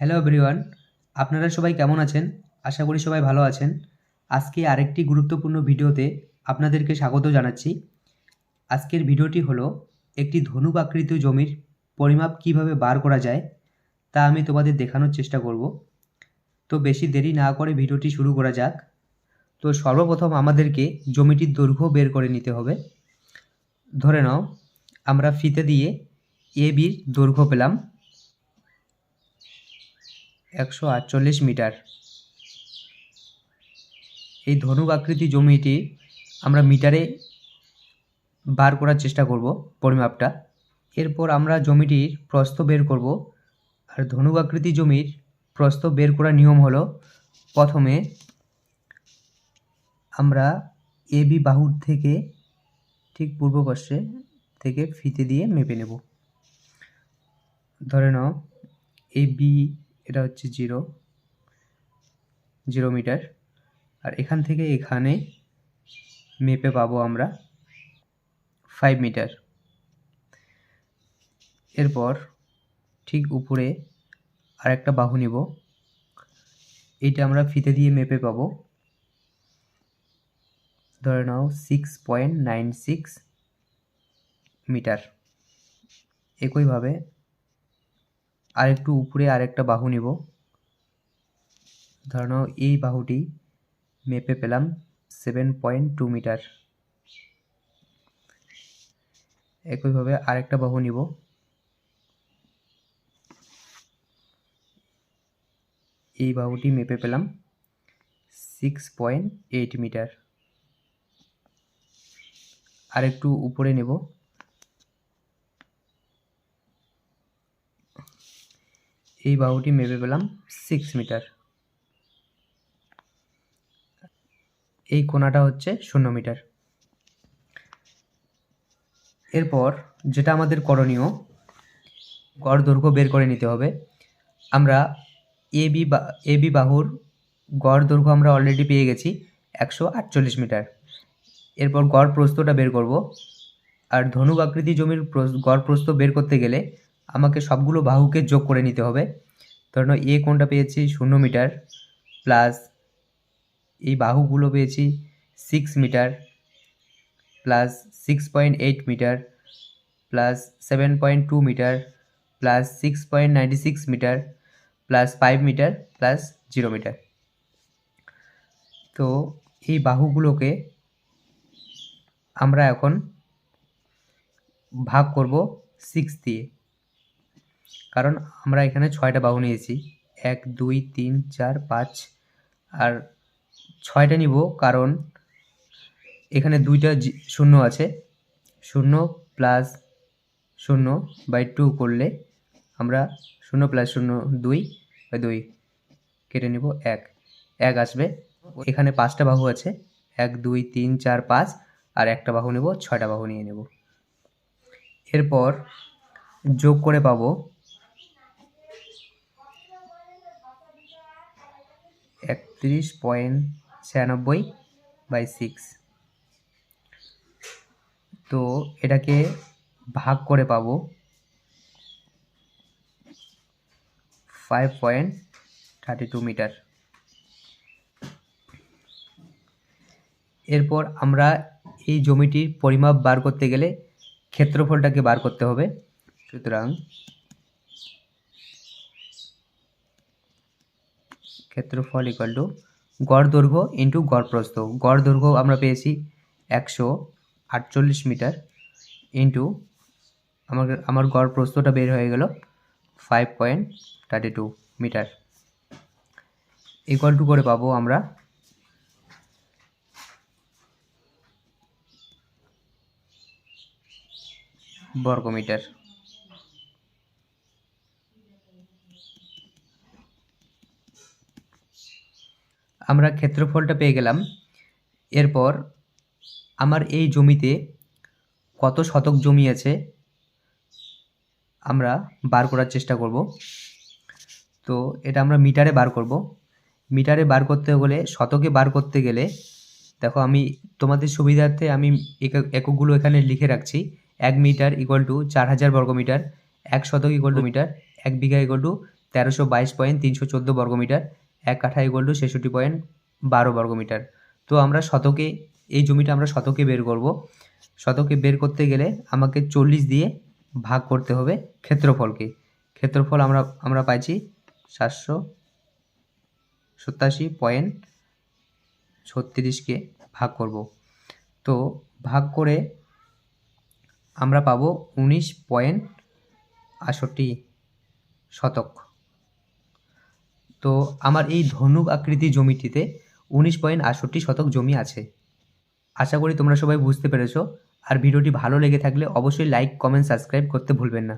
Hello everyone আপনারা সবাই কেমন আছেন? আশা করি সবাই ভালো আছেন। আজকে আরেকটি গুরুত্বপূর্ণ ভিডিওতে আপনাদেরকে স্বাগত জানাচ্ছি। আজকের ভিডিওটি হলো একটি ধনুক আকৃত জমির পরিমাপ কীভাবে বার করা যায় তা আমি তোমাদের দেখানোর চেষ্টা করব। তো বেশি দেরি না করে ভিডিওটি শুরু করা যাক। তো সর্বপ্রথম আমাদেরকে জমিটির দৈর্ঘ্য বের করে নিতে হবে। ধরে নাও, আমরা ফিতে দিয়ে এ বির দৈর্ঘ্য পেলাম। একশো আটচল্লিশ মিটার। এই ধনুক আকৃতি জমিটি আমরা মিটারে বার করার চেষ্টা করব পরিমাপটা। এরপর আমরা জমিটির প্রস্থ বের করব আর ধনুক আকৃতি জমির প্রস্থ বের করার নিয়ম হলো প্রথমে আমরা এ বি বাহুর থেকে ঠিক পূর্ব পার্শ্বে থেকে ফিতে দিয়ে মেপে নেব। ধরে নাও, এ বি এটা হচ্ছে জিরো জিরো মিটার। আর এখান থেকে এখানে মেপে পাবো আমরা ফাইভ মিটার। এরপর ঠিক উপরে আর একটা বাহু নিব। এটা আমরা ফিতে দিয়ে মেপে পাবো। ধরে নাও six point nine six metre. একইভাবে আরেকটু উপরে আরেকটা বাহু নিব। ধরে নাও, এই বাহুটি মেপে পেলাম সেভেন পয়েন্ট টু মিটার। একইভাবে আরেকটা বাহু নিব। এই বাহুটি মেপে পেলাম সিক্স পয়েন্ট এইট মিটার। আরেকটু উপরে নেব। এই বাহুটি মেপে পেলাম সিক্স মিটার এই কোণাটা হচ্ছে শূন্য মিটার এরপর যেটা আমাদের করণীয়, গড় দৈর্ঘ্য বের করে নিতে হবে। আমরা এ বি বা, এ বি বাহুর গড় দৈর্ঘ্য আমরা অলরেডি পেয়ে গেছি একশো আটচল্লিশ মিটার এরপর গড় প্রস্তটা বের করব। আর ধনুক আকৃতি জমির গড় প্রস্ত বের করতে গেলে আমাকে সবগুলো বাহুকে যোগ করে নিতে হবে। ধরুন এ কোণটা পেয়েছি? শূন্য মিটার প্লাস এই বাহুগুলো পেয়েছি six metre plus six point eight metre plus seven point two metre plus six point ninety six metre plus five metre plus zero metre. তো এই বাহুগুলোকে আমরা এখন ভাগ করব সিক্স দিয়ে। কারণ আমরা এখানে ছয়টা বাহু নিয়েছি। এক, দুই, তিন, চার, পাঁচ আর ছয়টা নিব কারণ এখানে দুইটা শূন্য আছে। শূন্য প্লাস শূন্য বাই টু করলে আমরা শূন্য প্লাস শূন্য দুই বাই দুই কেটে নিব এক। এক আসবে। এখানে পাঁচটা বাহু আছে। এক, দুই, তিন, চার, পাঁচ আর একটা বাহু নেব, ছয়টা বাহু নিয়ে নেব। এরপর যোগ করে পাবো একত্রিশ পয়েন্ট ছিয়ানব্বই বাই সিক্স। তো এটাকে ভাগ করে পাবো five point thirty two metre. এরপর আমরা এই জমিটির পরিমাপ বার করতে গেলে ক্ষেত্রফলটাকে বার করতে হবে। সুতরাং ক্ষেত্রফল ইকাল টু গড় দৈর্ঘ্য ইন্টু গড় প্রস্থ। গড় দৈর্ঘ্য আমরা পেয়েছি একশো আটচল্লিশ মিটার ইন্টু আমার আমার গড় প্রস্থটা বের হয়ে গেল five point thirty two metre. Equal to করে পাবো আমরা বর্গমিটার। আমরা ক্ষেত্রফলটা পেয়ে গেলাম। এরপর আমার এই জমিতে কত শতক জমি আছে আমরা বার করার চেষ্টা করব। তো এটা আমরা মিটারে বার করব। মিটারে বার করতে গেলে শতকে বার করতে গেলে, দেখো আমি তোমাদের সুবিধার্থে আমি একক- এককগুলো এখানে লিখে রাখছি। এক মিটার ইকুয়াল টু চার হাজার বর্গমিটার এক শতক ইকুয়াল টু মিটার, এক বিঘা ইকুয়াল টু তেরোশো বাইশ পয়েন্ট তিনশো চোদ্দ বর্গমিটার এক কাঠা ইকুয়াল টু ছেষট্টি পয়েন্ট বারো বর্গমিটার। তো আমরা শতকে, এই জমিটা আমরা শতকে বের করব। শতকে বের করতে গেলে আমাকে চল্লিশ দিয়ে ভাগ করতে হবে ক্ষেত্রফলকে। ক্ষেত্রফল আমরা আমরা পাইছি সাতশো সত্তাশি পয়েন্ট ছত্রিশকে ভাগ করব। তো ভাগ করে আমরা পাবো উনিশ পয়েন্ট আষট্টি শতক। তো আমার এই ধনুক আকৃতি জমিটিতে উনিশ পয়েন্ট আটষট্টি শতক জমি আছে। আশা করি তোমরা সবাই বুঝতে পেরেছ। আর ভিডিওটি ভালো লেগে থাকলে অবশ্যই লাইক কমেন্ট সাবস্ক্রাইব করতে ভুলবেন না।